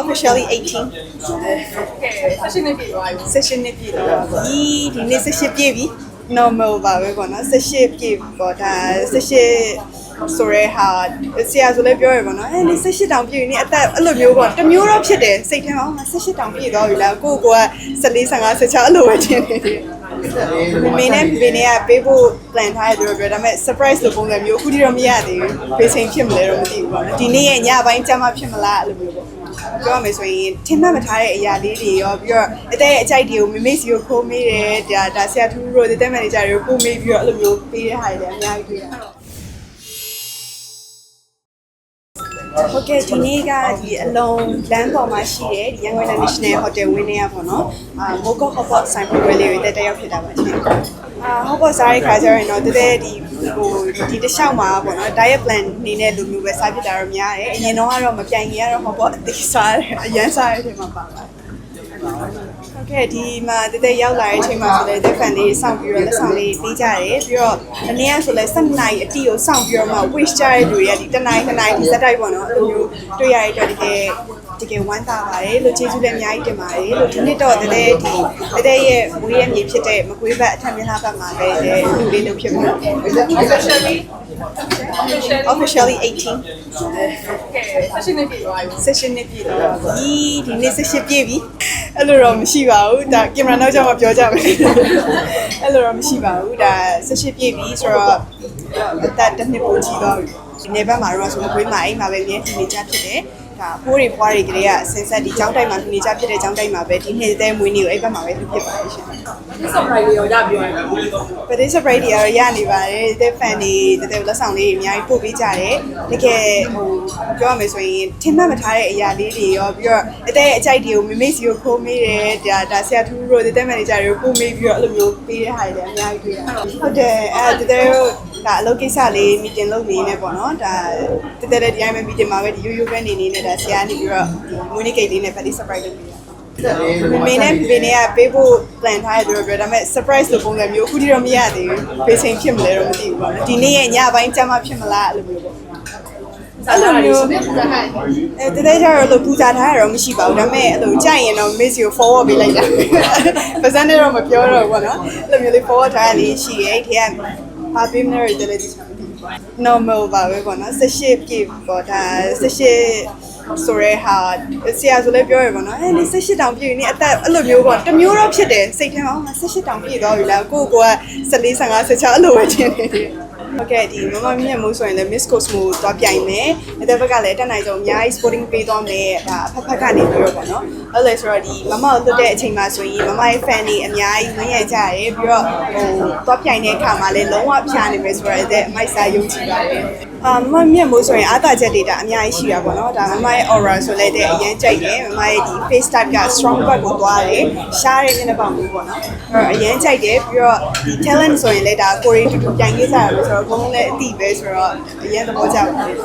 officially 18 session နဲ့ပြည်သွားပြီ session နဲ့ပြည့်တော့ဒီဒီနေ့ session ပြည့်ပြီ normal ပါပဲပေါ့နော် session ပြည့်ပေါ့ဒါ session ဆိုရဲဟာဆရာဆိုလည်းပြောရပါတော့အဲနေ18တောင်ပြည့်ပြီနေအသက်အဲ့လိုမျိုးပေါ့တစ်မျိုးတော့ဖြစ်တယ်စိတ်ထဲမှာ18တောင်ပြည့်သွားပြီလားကိုကိုက14 15 16အဲ့လိုပဲထင်နေတယ်မမေနဲ့ဖေနဲ့ကပေးဖို့ plan ထားရပြောပြောဒါပေမဲ့ surprise လို့ပုံစံမျိုးအခုထိတော့မရသေးဘူးဖေးချိန်ဖြစ်မလဲတော့မသိဘူးပေါ့နော်ဒီနေ့ရဲ့ညပိုင်းကျမှဖြစ်မလားအဲ့လိုမျိုးပေါ့ ပြောရမယ်ဆိုရင်ထင်မှတ်မထားတဲ့အရာလေးတွေရောပြီးတော့အတဲ့ရဲ့အကြိုက်တွေကိုမမေ့စီကိုခိုးမေးတယ်ဒါဒါဆရာထူးတို့တဲ့ manager တွေကိုခိုးမေးပြီးတော့အဲ့လိုမျိုးပေးတဲ့ဟာတွေလည်းအများကြီးတွေ့ရတယ် ဟုတ်ကဲ့ဒီနေ့ကဒီအလုံးလမ်းပေါ်မှာရှိတဲ့ဒီရန်ကုန် National Hotel ဝင်းနေရပေါ့နော်အာမိုးကော့ဟော့ပေါ့ဆိုင်ဖွင့်ပွဲလေးတွေတက်တက်ရောက်ဖြစ်တာပါရှင်အာဟော့ပေါ့စားတဲ့ခါကျရင်တော့တကယ်ဒီဟိုဒီတစ်လျှောက်မှာပေါ့နော် diet plan နေနဲ့လူမျိုးပဲစားဖြစ်တာတော့များတယ်အရင်တော့ကတော့မပြိုင်ခင်ကတော့ဟော့ပေါ့အသေးစားတယ်အရန်စားတဲ့အချိန်မှာပါပါတယ် ဟုတ်ကဲ့ဒီမှာတကယ်ရောက်လာတဲ့အချိန်မှာဆိုလည်းတက်ဖန်လေးစောင့်ပြီးတော့လက်ဆောင်လေးပေးကြတယ်ပြီးတော့အနည်းကဆိုလည်း7နာရီအတီကိုစောင့်ပြီးတော့မှ wish ကြတဲ့လူတွေကဒီတစ်နာရီတစ်နာရီဒီစက်တိုက်ပေါ့နော်အဲ့လိုမျိုးတွေ့ရတဲ့အတွက်တကယ် တကယ်ဝမ်းသာပါတယ်လို့ကျေးဇူးလည်းအများကြီးတင်ပါတယ်လို့ဒီနှစ်တော့တကယ်ဒီတကယ်ရဲ့မွေးရမြေဖြစ်တဲ့မကွေးဘက်အထက်မြလာဘက်မှာပဲလူလေးလုပ်ဖြစ်မှာ officially officially 18 session နဲ့ပြည်သွားပြီ session နဲ့ပြည့်တော့ဒီဒီနေ့ session ပြည့်ပြီအဲ့လိုတော့မရှိပါဘူးဒါကင်မရာနောက်ကျမှပြောကြမယ်အဲ့လိုတော့မရှိပါဘူးဒါ session ပြည့်ပြီဆိုတော့အသက်တစ်နှစ်ပိုကြီးသွားပြီဒီနေ့ဘက်မှာတော့ဆိုတော့ခွေးမှာအိမ်မှာပဲမြဲနေကြဖြစ်တယ် ဒါဖိုးတွေဖွားတွေကလေးကဆင်ဆက်ဒီကျောင်းတိုက်မှာနေကြဖြစ်တဲ့ကျောင်းတိုက်မှာပဲဒီနှစ်တဲ့မွေးနေ့ကိုအဲ့ဘက်မှာပဲဖြစ်ဖြစ်ပါတယ်ရှင်ဒီ surprise လေးရောရပြီးသွားပြီပဒေ surprise တွေကတော့ရနေပါတယ်တဲ့ fan တွေတဲ့လက်ဆောင်လေးတွေအများကြီးပို့ပေးကြတယ်တကယ်ဟိုပြောရမယ်ဆိုရင်ထင်မှတ်မထားတဲ့အရာလေးတွေရောပြီးတော့အတဲ့ရဲ့အကြိုက်တွေကိုမမေ့စီကိုခိုးမေးတယ်ဒါဒါဆရာထူးတို့တဲ့ manager တွေကိုခိုးမေးပြီးတော့အဲ့လိုမျိုးပေးတဲ့ဟာတွေလည်းအများကြီးတွေ့ရတယ်ဟုတ်တယ်အဲတကယ်တော့ဒါအလုပ်ကိစ္စလေး meeting လုပ်နေနေပေါ့နော်ဒါတကယ်တည်းဒီတိုင်းပဲ meeting မှာပဲဒီရိုးရိုးပဲနေနေနဲ့ဒါဆရာနေပြီးတော့ဒီ communicate လေးနဲ့ very surprise လုပ်ပေးတာမမေနဲ့ဖေနဲ့ကပေးဖို့ plan ထားရပြောပြောဒါပေမဲ့ surprise လို့ပုံစံမျိုးအခုထိတော့မရသေးဘူးဖေးချိန်ဖြစ်မလဲတော့မသိဘူးပေါ့နော်ဒီနေ့ရဲ့ညပိုင်းကျမှဖြစ်မလားအဲ့လိုမျိုးပေါ့အဲ့လိုမျိုးနဲ့ပူဇော်ဟန်အဲတကယ်ကြတော့လို့ပူဇာထားရတော့မရှိပါဘူးဒါပေမဲ့အဲ့လိုကြိုက်ရင်တော့ miss ကို forward ပေးလိုက်တာပါစံနဲ့တော့မပြောတော့ဘူးပေါ့နော်အဲ့လိုမျိုးလေး forward ထားရလေးရှိရဲ့ဒီကဟာပေးမလို့တယ်လေဒီ normal ပါပဲပေါ့နော်18ပြည့်ပေါ့ဒါ18ဆိုရဲဟာဆရာဆိုလည်းပြောရပါတော့အဲနေ18တောင်ပြည့်ပြီနေအသက်အဲ့လိုမျိုးပေါ့တစ်မျိုးတော့ဖြစ်တယ်စိတ်ထဲမှာ18တောင်ပြည့်သွားပြီလားကိုကိုက14 15 16အဲ့လိုပဲထင်နေတယ် ဟုတ်ကဲ့ဒီမမမြင့်မိုးဆိုရင်လည်း Miss Cosmo သွားပြိုင်မယ်။အဲ့တဲ့ဘက်ကလည်းတက်နိုင်ဆုံးအများကြီး sporting ပေးသွားမယ်။ဒါအဖက်ဖက်ကနေပြီးတော့ပေါ့နော်။အဲ့လေဆိုတော့ဒီမမကိုလွတ်တဲ့အချိန်မှာဆိုရင်မမရဲ့ fan တွေအများကြီးဝင်ရကြတယ်ပြီးတော့ဟိုသွားပြိုင်တဲ့အခါမှာလည်းလုံးဝဖြာနေမယ်ဆိုတော့အဲ့တဲ့အမိုက်စာယုံကြည်ပါတယ်။အာမမမြင့်မိုးဆိုရင်အားသာချက်တွေဒါအများကြီးရှိတာပေါ့နော်။ဒါမမရဲ့ aura ဆိုလည်းတဲ့အရင်ကြိုက်တယ်။မမရဲ့ဒီ face type က strong ဘက်ကိုသွားတယ်။ရှားတဲ့မျက်နှာပေါက်မျိုးပေါ့နော်။အဲ့တော့အရင်ကြိုက်တယ်ပြီးတော့ဒီ talent ဆိုရင်လည်းဒါကိုရီတူတူပြိုင်ခဲ့ကြရလို့ဆိုတော့ဘုံလုံးလည်းအတိပဲဆိုတော့အရင်သဘောကျပါတယ်